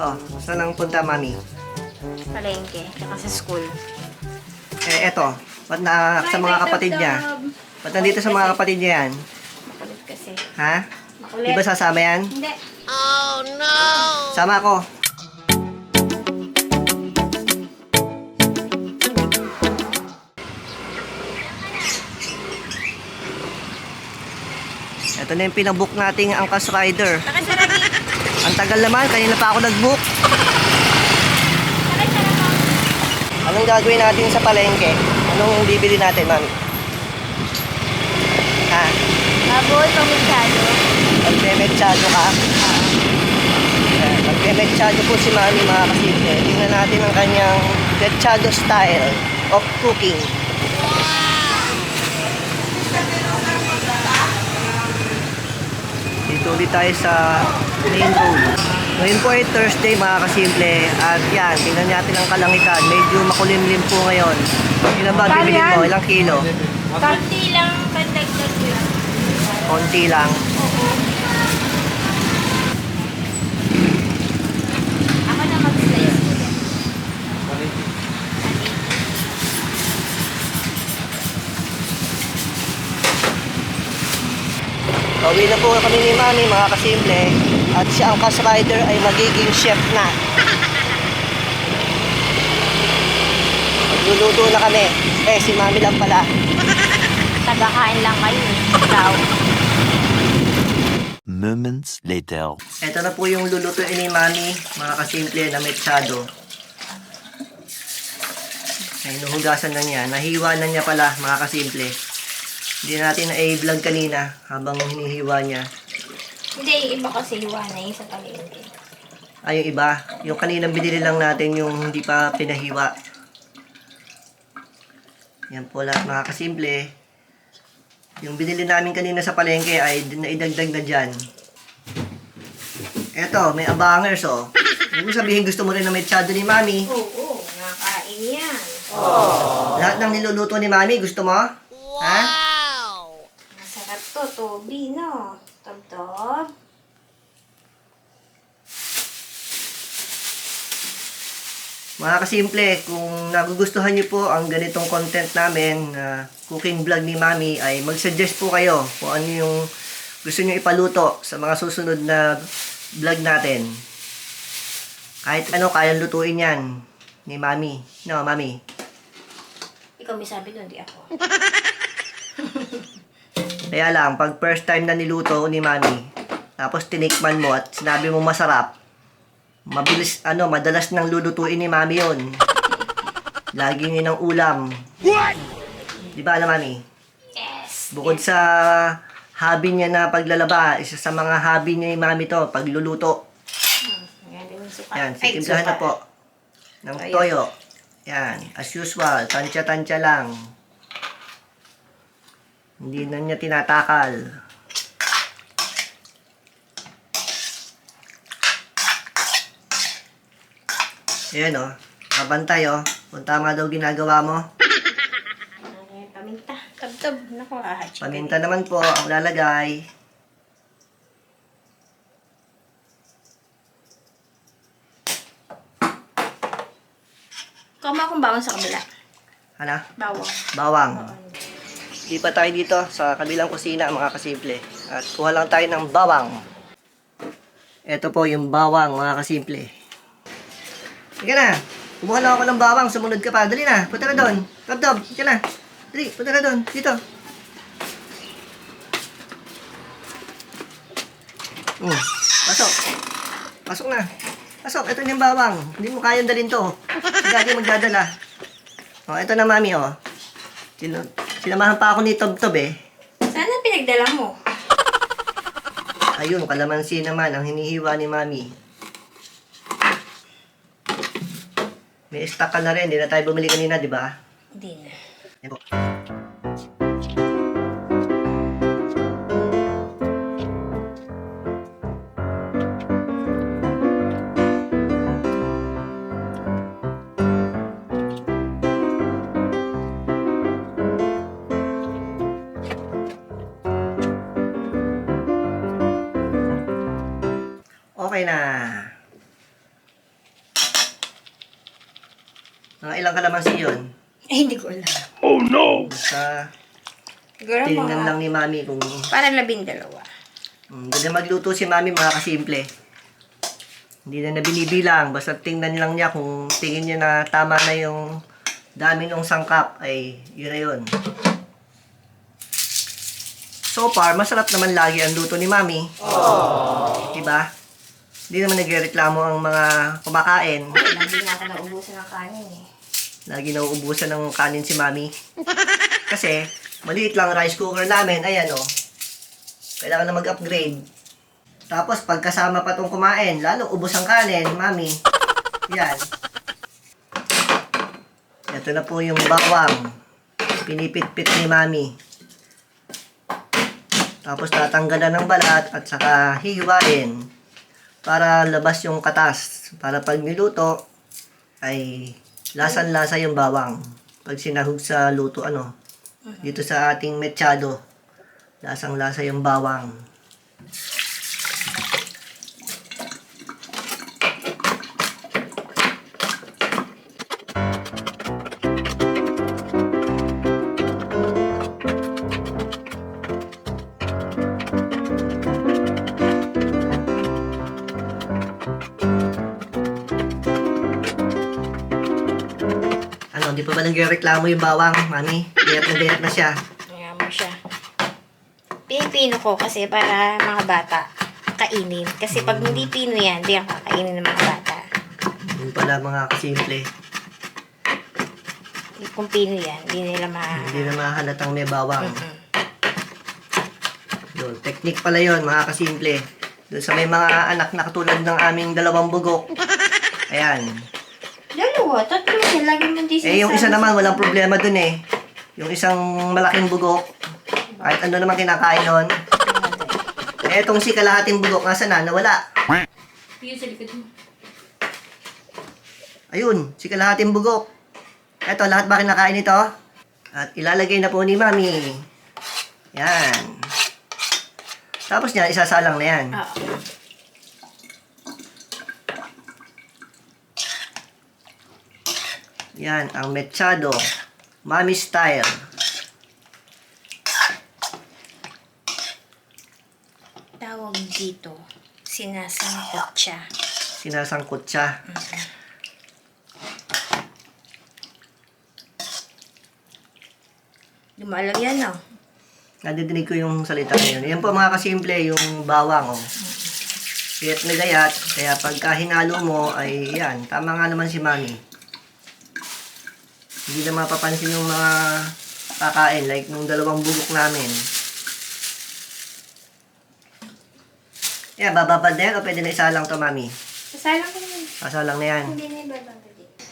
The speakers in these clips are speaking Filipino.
Oh, saan ang punta, mami? Palengke, tsaka sa school. Eh, eto. Ba't na sa mga kapatid niya? Ba't nandito sa mga kapatid niya yan? Makulit kasi. Ha? Makulit. Di ba sasama yan? Hindi. Sama ako. Ito na yung pinabook nating Angkas Rider. Nakasarap Ang tagal naman, kanina pa ako nag-book. Anong gagawin natin sa palengke? Anong bibili natin, mami? Ha? Baboy, pamisyado. Magme-mechado ka? Ayan, Magme-mechado po si mami mga kasimple. Tingnan natin ang kanyang mechado style of cooking. Dito ulit tayo sa main road. Ngayon po ay Thursday mga kasimple. At yan, tingnan natin ang kalangitan. Medyo makulimlim po ngayon. Ilan ba bibili mo? Ilang kilo? Konti lang pandagdag. Konti lang. Ako na mag-slice ko yan. Pauwi na po kami ni Mami, mga kasimple. At si Angkas Rider ay magiging chef na. Magluluto na kami. Eh, si Mami lang pala. Tagakain lang kayo. Ikaw. Moments later. Ito na po yung lulutuin ni Mami, mga kasimple na mechado. Ay, nuhugasan na niya. Nahiwa na niya pala, mga kasimple. Hindi natin na-vlog kanina habang hinihiwa niya. Hindi, iba kasi iwan na yung sa palengke. Ay, yung iba. Yung kaninang binili lang natin yung hindi pa pinahiwa. Yan po lahat mga kasimple. Yung binili namin kanina sa palengke ay naidagdag na dyan. Eto, may abangers oh. Ibig sabihin gusto mo rin na may tsado ni Mami. Oo, nakakain yan. Lahat ng niluluto ni Mami, gusto mo? Ha? Masarap to, Toby, no? Tob-tob. Mga kasimple, kung nagugustuhan niyo po ang ganitong content namin, na cooking vlog ni Mami, ay mag-suggest po kayo kung ano yung gusto niyo ipaluto sa mga susunod na vlog natin. Kahit ano, kayang lutuin yan ni Mami. No, Mami? Ikaw may sabi doon, di ako. Kaya lang, pag first time na niluto ni Mami, tapos tinikman mo at sinabi mo masarap, mabilis, ano, madalas nang lulutuin ni Mami yon. Laging yun ang ulam. Di ba, alam, Mami? Yes. Bukod sa hobby niya na paglalaba, isa sa mga hobby niya ni Mami to, pagluluto. Yan, sitimplahan na po. Ng Toyo. toyo. Yan, as usual, tansya-tansya lang. Hindi na niya tinatakal. Ayan o, oh. kabantay o. Kung tama daw ginagawa mo. Paminta. Tab-tab. Naku, ah. Paminta naman po ang lalagay. Kama akong bawang sa kabila. Ano? Bawang. Bawang. Di pa tayo dito sa kabilang kusina mga kasimple. At kuha lang tayo ng bawang. Ito po yung bawang mga kasimple. Sige na. Kumuha lang ako ng bawang. Sumunod ka pa. Dali na. Punta na doon. Tab-tab. Sige na. Dali. Punta na doon. Dito. Hmm. Pasok. Pasok na. Pasok. Ito yung bawang. Hindi mo kayang dalhin to. Daddy magdadala. Oh, ito na mami oh. Sino, sinamahan pa ako ni Tob Tob eh. Sana pinagdala mo. Ayun, kalamansi naman ang hinihiwa ni mami. May stock ka na rin, hindi na tayo bumili kanina, di ba? Hindi na. Yan Okay na. Mga ilang kalamansi yun? Eh, hindi ko alam. Basta Siguro tinignan mga, lang ni Mami kung para labing dalawa. um, ganda magluto si Mami mga kasimple. Hindi na na binibilang. Basta tingnan lang niya kung tingin niya na tama na yung dami ng sangkap ay yun na yun. So far, masarap naman lagi ang luto ni Mami. Diba? Hindi naman nagreklamo ang mga kumakain. Lagi na ako naubusan ng kanin eh. Lagi nauubusan ng kanin si Mami. Kasi, maliit lang rice cooker namin. Ayan, oh. Kailangan na mag-upgrade. Tapos, pagkasama pa tong kumain, lalo ubos ang kanin, Mami. Yan. Ito na po yung bawang. Pinipit-pit ni Mami. Tapos, tatanggalan ng balat at saka hihiwain para labas yung katas. Para pag niluto, ay lasan-lasa yung bawang. Pag sinahog sa luto, ano, dito sa ating mechado, lasang-lasa yung bawang. Ano, di pa ba nagreklamo yung bawang, mami? Gayat na gayat na siya. Kaya mo siya. Pinipino ko kasi para mga bata kainin. Kasi pag hindi pino yan, di ang kakainin ng mga bata. Yun pala mga kasimple. Kung pino yan, hindi nila ma... Hindi na mahalatang may bawang. Mm-mm. Yun, technique pala yun, mga kasimple. Doon sa may mga anak na katulad ng aming dalawang bugok. Ayan. Dalawa, tatlo yan. Lagi mo di Eh, yung isa naman, walang problema dun eh. Yung isang malaking bugok, kahit ano naman kinakain nun. Eh, itong si kalahating bugok, nasa na, nawala. Yung sa likod mo. Ayun, si kalahating bugok. Eto, lahat ba kinakain ito? At ilalagay na po ni Mami. Yan. Tapos niya, isasalang na yan. Oo. Yan, ang mechado. Mami style. Tawag dito, sinasangkot siya. Sinasangkot siya. Lumalag yan, no? Nadidinig ko yung salita na yun. Yan po mga kasimple, yung bawang. Oh. Kiyat na gayat. Kaya pagka hinalo mo, ay yan. Tama nga naman si Mami. Hindi na mapapansin yung mga kakain. Like nung dalawang bugok namin. Yan, bababad na yan o pwede na isa lang to, Mami? Sasalang ko yun. Kasalang na yan. Hindi na ibabagay dito.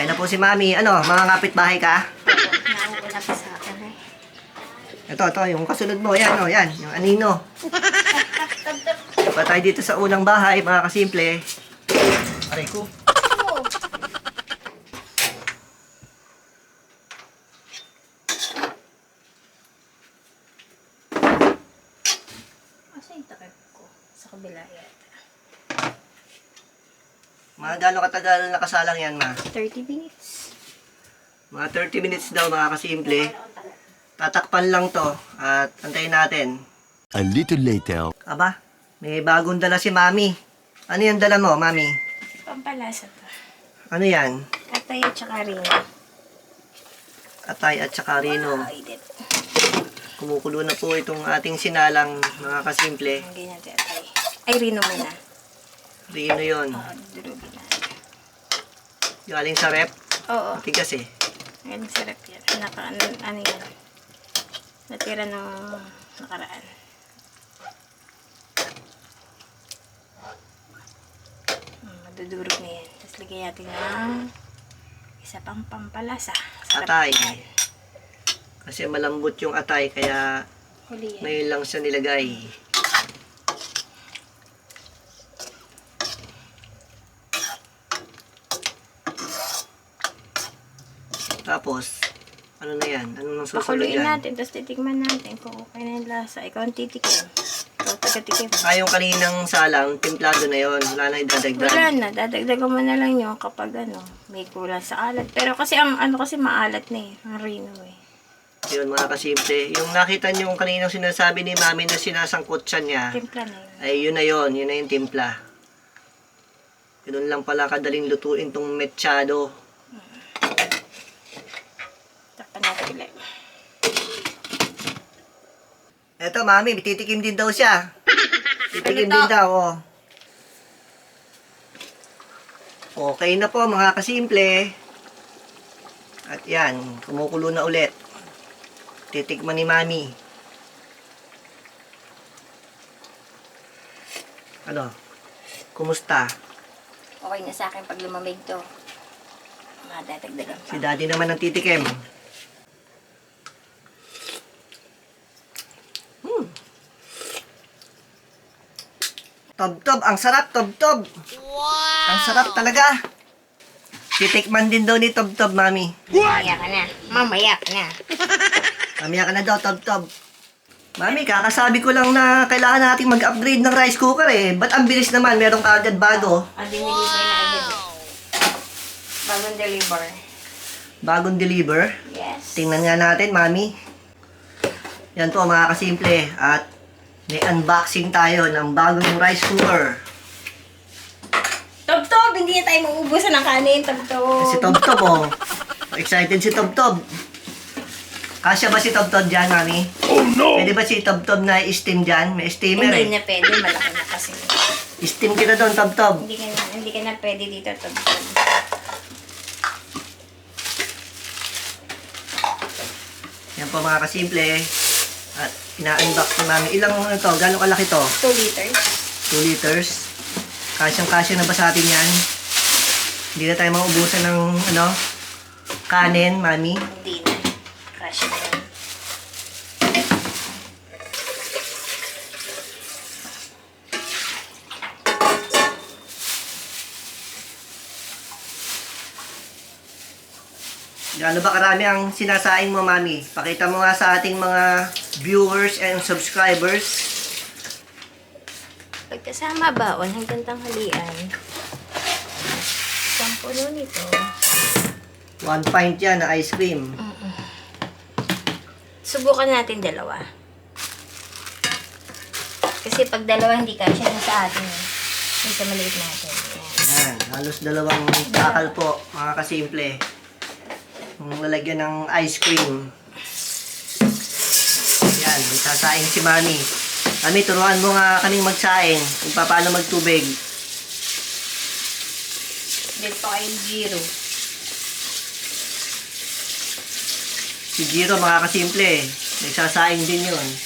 Ayun na po si Mami. Ano, mga kapitbahay ka? Nauuna pa sa akin eh. Ito, ito, yung kasunod mo. Yan, oh, yan. Yung anino. Pa tayo dito sa unang bahay, mga kasimple. Aray ko. Oo. Asa yung takip ko? Sa kabila yata. Mga gano'ng katagal nakasalang yan, ma? 30 minutes. Mga 30 minutes daw, mga kasimple. Tatakpan lang to at antayin natin. A little later. Aba, may bagong dala si Mami. Ano yung dala mo, Mami? Pampalasa to. Ano yan? Atay at saka rin. Atay at saka rino. Dit. Kumukulo na po itong ating sinalang, mga kasimple. Ang ganyan atay. Ay, rino muna. Rino yon. Oo, durugin na. Galing sa rep. Oo. Tigas eh. Ang sarap yan. Naka, ano, ano yan? Natira ng nakaraan. Hmm, madudurog na yan. Tapos lagyan natin ng isa pang pampalasa. Sarap Atay. yan. Kasi malambot yung atay, kaya Huli yan. ngayon lang siya nilagay. Tapos, ano na yan? Ano nang susunod Pakuluin yan? natin, tapos titikman natin kung okay na yung lasa. Ikaw ang titikim. Ikaw, taga-tikim. Ah, yung kaninang salang, templado na yon Wala na idadagdag. Wala na, dadagdagan mo na lang yun kapag ano, may kulang sa alat. Pero kasi ang ano kasi maalat na eh, ang rino eh. Yun mga kasimple. Yung nakita niyo yung kaninang sinasabi ni mami na sinasangkot siya niya, Timpla na yun. ay yun na yun. Yun na yung timpla. Ganun lang pala kadaling lutuin tong mechado. Takpan natin ulit. Eto mami, titikim din daw siya. Titikim Ano din daw, oh. Okay na po mga kasimple. At yan, kumukulo na ulit. Titikman ni mami. Ano? Kumusta? Okay na sa akin pag lumamig to. Madadagdagan pa. Si daddy naman ang titikim. Tob-tob, ang sarap, tob-tob. Wow! Ang sarap talaga. Titikman din daw ni Tob-tob, mami. Mamaya ka na. Mamaya ka na. Mamaya ka na daw, Tob-tob. Mami, kakasabi ko lang na kailangan nating mag-upgrade ng rice cooker eh. Ba't ang bilis naman? Meron ka agad bago. Ah, dineliver na agad. Bagong deliver. Bagong deliver. Yes. Tingnan nga natin, mami. Yan po, mga kasimple. At may unboxing tayo ng bagong rice cooker. Tob-tob! Hindi na tayo mauubusan ng kanin, Tob-tob. Si Tob Tob, oh. Excited si Tob Tob. Kasya ba si Tob Tob dyan, mami? Oh, no! Pwede ba si Tob Tob na steam dyan? May steamer Hindi eh. na pwede, malaki na kasi. Steam kita doon, Tob Tob. Hindi ka na, hindi ka na pwede dito, Tob-tob. Yan po mga kasimple. At ina-unbox ni mami. Ilang ano to? Gano'ng kalaki to? 2 liters. 2 liters. Kasyang-kasya na ba sa atin yan? Hindi na tayo maubusan ng ano? Kanin, mami. Hindi na. Crush na yan. Gaano ba karami ang sinasaing mo, mami? Pakita mo nga sa ating mga viewers and subscribers. Pagkasama baon hanggang tanghalian. Isang puno nito. One pint yan na ice cream. Subukan natin dalawa. Kasi pag dalawa hindi kasya na sa atin. Yung sa maliit natin. Yan. Yan, halos dalawang takal po, mga kasimple. Lalagyan ng ice cream. Yan, may sasaing si Mami. Mami, turuan mo nga kaming magsaing kung paano magtubig. Dito pa kay Giro. Si Giro, mga kasimple, may sasaing din yun.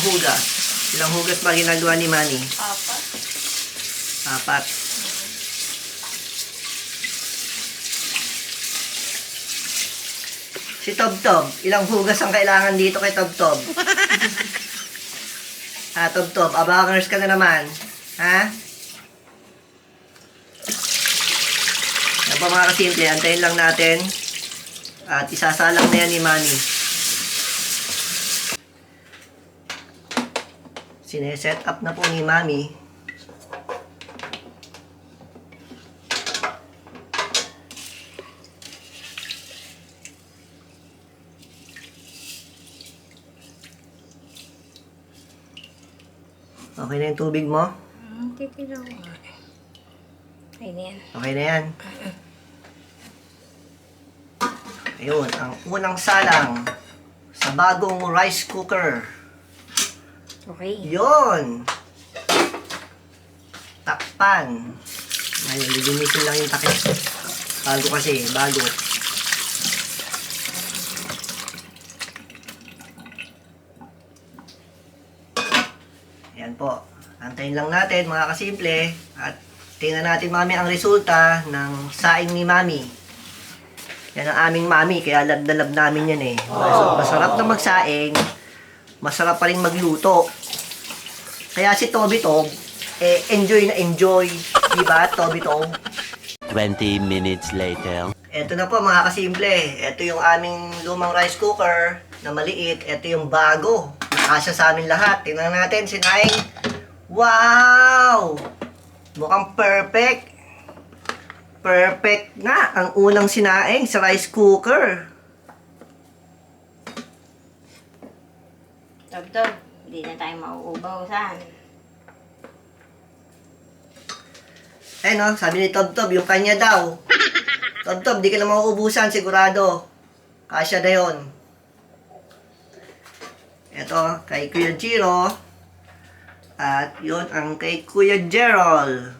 Unang hugas. Ilang hugas ba ginagawa ni Manny? Apat. Apat. Si Tob Tob, ilang hugas ang kailangan dito kay Tob Tob? ah, Tob Tob, abangers ka na naman. Ha? Yan po mga kasimple, antayin lang natin. At isasalang na yan ni Manny. Sineset up na po ni Mami. Okay na yung tubig mo? Titiraw ko nga. Ayun na yan. Okay na yan. Ayun, ang unang salang sa bagong rice cooker. Okay. Yun! Takpan. Ngayon, lilinisin lang yung takip. Bago kasi, bago. Yan po. Antayin lang natin mga kasimple. At tingnan natin mami ang resulta ng saing ni mami. Yan ang aming mami, kaya lab na lab namin yan eh. Mas- Masarap na magsaing, masarap pa rin magluto. Kaya si Toby Tom, eh, enjoy na enjoy. Di ba, Toby Tom? 20 minutes later. Ito na po mga kasimple. Ito yung aming lumang rice cooker na maliit. Ito yung bago. Nakasya sa amin lahat. Tingnan natin, sinaing. Wow! Mukhang perfect. Perfect nga ang unang sinaing sa rice cooker. Dog-dog, hindi na tayo mauubaw-usan. Eh no, sabi ni Tob Tob, yung kanya daw. Tob Tob, di ka na mauubusan, sigurado. Kasya na yun. Ito, kay Kuya Jiro. At yun ang kay Kuya Gerald.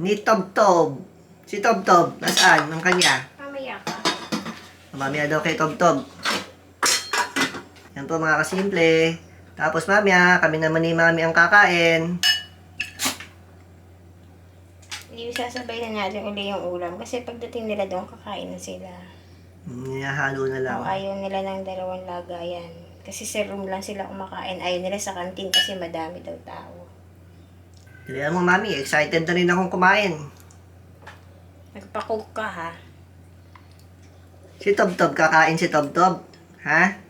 Ni Tob Tob. Si Tob Tob, nasaan? Ang kanya. Mamaya ka. Mamaya daw kay Tob Tob. Yan po mga kasimple. Tapos mamaya, kami naman ni Mami ang kakain. Hindi sasabay na natin uli yung ulam. Kasi pagdating nila doon, kakain na sila. Nihahalo na lang. O, ayaw nila ng dalawang lagayan. Kasi sa room lang sila kumakain. Ayaw nila sa kantin kasi madami daw tao. Kaya mo, Mami, excited na rin akong kumain. Nagpa-cook ka ha. Si Tob Tob, kakain si Tob Tob. Ha?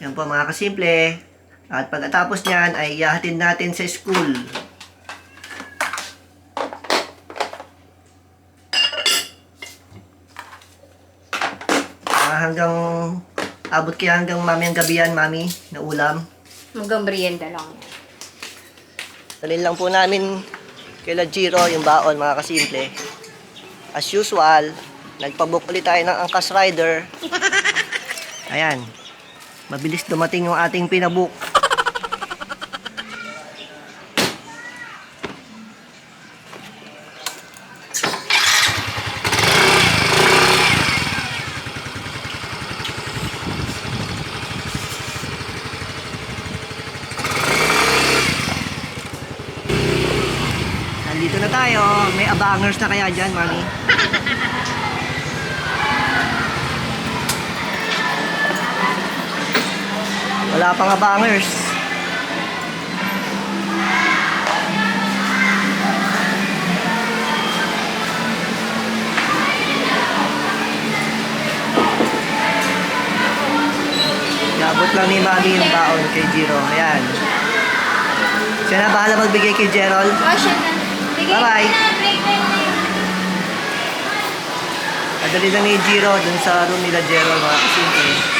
Yan po mga kasimple. At pagkatapos niyan ay ihahatid natin sa school. Ah, hanggang abot kaya hanggang mami ang gabi yan, mami, na ulam. Hanggang merienda lang yan. Dalhin lang po namin kila Giro yung baon mga kasimple. As usual, nagpabook ulit tayo ng Angkas Rider. Ayan. Mabilis dumating yung ating pinabook. Nandito na tayo. May abangers na kaya dyan, mami. Wala pang abangers. Nabot lang ni Mami yung baon kay Jiro. Ayan. Siya na bahala magbigay kay Gerald. Oh, Bye-bye. Madali lang ni Jiro dun sa room nila Jero mga kasimple.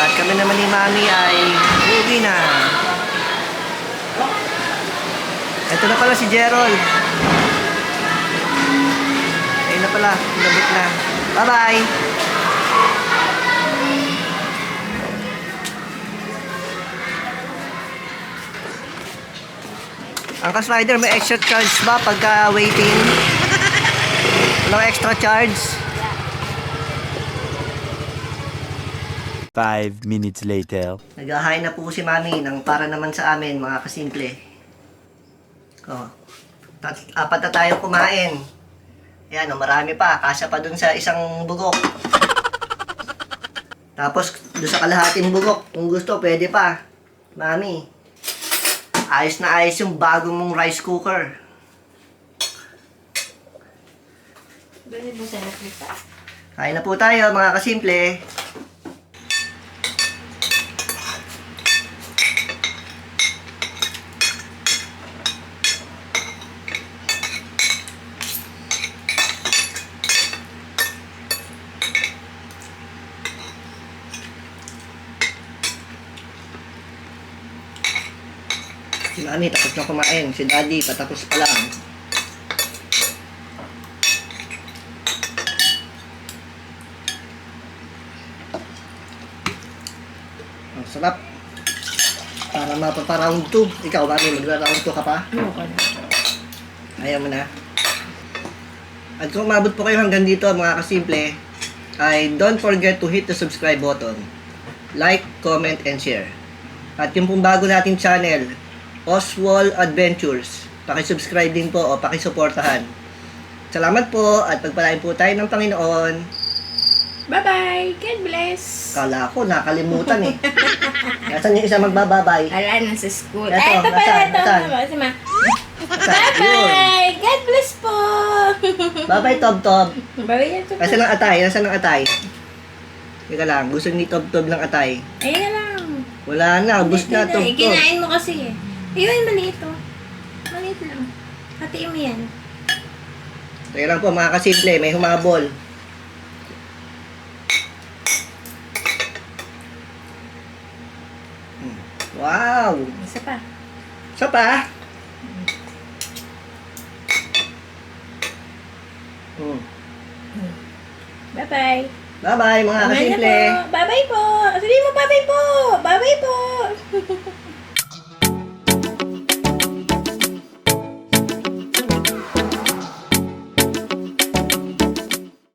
At kami naman ni Mami ay uwi na. Ito na pala si Gerald. Ayun na pala, nabot na. Bye-bye! Ang ka-slider, may extra charge ba pagka waiting? Walang extra charge? Five minutes later. Naghahain na po si Mami ng para naman sa amin, mga kasimple. Oh. Tat- apat na tayo kumain. Ayan, oh, marami pa. Kasya pa dun sa isang bugok. Tapos, doon sa kalahating bugok, kung gusto, pwede pa. Mami, ayos na ayos yung bago mong rice cooker. Doon mo sa nakita. Kain na po tayo, mga kasimple. Mami tapos na kumain. Si Daddy patapos pa lang. Ang sarap. Para mapapa-round 2. Ikaw, Mami, magra-round 2 ka pa? Ayoko na. Ayaw mo na. At kung umabot po kayo hanggang dito, mga kasimple, ay don't forget to hit the subscribe button. Like, comment, and share. At yung pong bago nating channel, Oswald Adventures. Pakisubscribe din po o pakisuportahan. Salamat po at pagpalain po tayo ng Panginoon. Bye-bye. God bless. Kala ko, nakalimutan eh. Nasaan yung isa magbababay? Ala, nasa school. Eto, Ay, ito pala, nasaan? ito. Nasaan? Nasaan? Yun. Bye-bye. God bless po. Bye-bye, Tob Tob. Bye-bye. ito. Nasaan ang atay? Nasaan ang atay? Teka lang, gusto ni Tob Tob ng atay. Ayun na lang. Wala na, ubus na, Tob eh, Tob. Kinain mo kasi eh. Ayun, maliit oh. Maliit lang. Hatiin mo yan. Teka lang po, mga kasimple, may humabol. Hmm. Wow! Isa pa. Isa pa? Hmm. Bye-bye. Bye-bye, mga kasimple. Bye-bye po. Sabihin mo bye-bye po. Bye-bye po.